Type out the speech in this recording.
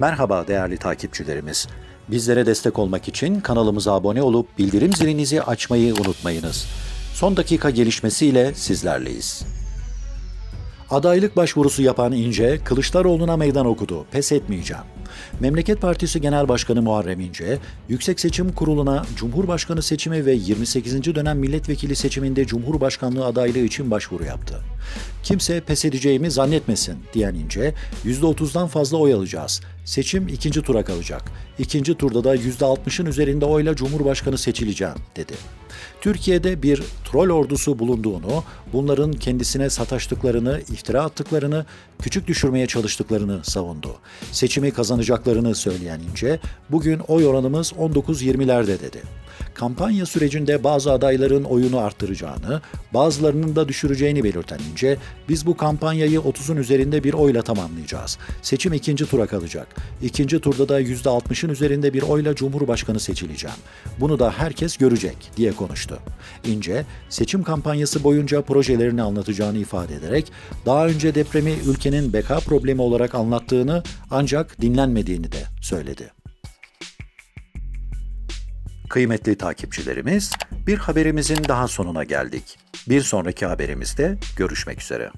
Merhaba değerli takipçilerimiz. Bizlere destek olmak için kanalımıza abone olup bildirim zilinizi açmayı unutmayınız. Son dakika gelişmesiyle sizlerleyiz. Adaylık başvurusu yapan İnce, Kılıçdaroğlu'na meydan okudu. Pes etmeyeceğim. Memleket Partisi Genel Başkanı Muharrem İnce, Yüksek Seçim Kurulu'na Cumhurbaşkanı seçimi ve 28. dönem milletvekili seçiminde Cumhurbaşkanlığı adaylığı için başvuru yaptı. Kimse pes edeceğimi zannetmesin diyen İnce, %30'dan fazla oy alacağız. Seçim ikinci tura kalacak. İkinci turda da %60'ın üzerinde oyla Cumhurbaşkanı seçileceğim dedi. Türkiye'de bir troll ordusu bulunduğunu, bunların kendisine sataştıklarını, iftira attıklarını, küçük düşürmeye çalıştıklarını savundu. Seçimi kazanacaklarını söyleyen İnce, bugün oy oranımız 19-20'lerde dedi. Kampanya sürecinde bazı adayların oyunu arttıracağını, bazılarının da düşüreceğini belirten İnce, biz bu kampanyayı 30'un üzerinde bir oyla tamamlayacağız. Seçim ikinci tura kalacak. İkinci turda da %60'ın üzerinde bir oyla Cumhurbaşkanı seçileceğim. Bunu da herkes görecek diye konuştu. İnce, seçim kampanyası boyunca projelerini anlatacağını ifade ederek, daha önce depremi ülkenin beka problemi olarak anlattığını ancak dinlenmediğini de söyledi. Kıymetli takipçilerimiz, bir haberimizin daha sonuna geldik. Bir sonraki haberimizde görüşmek üzere.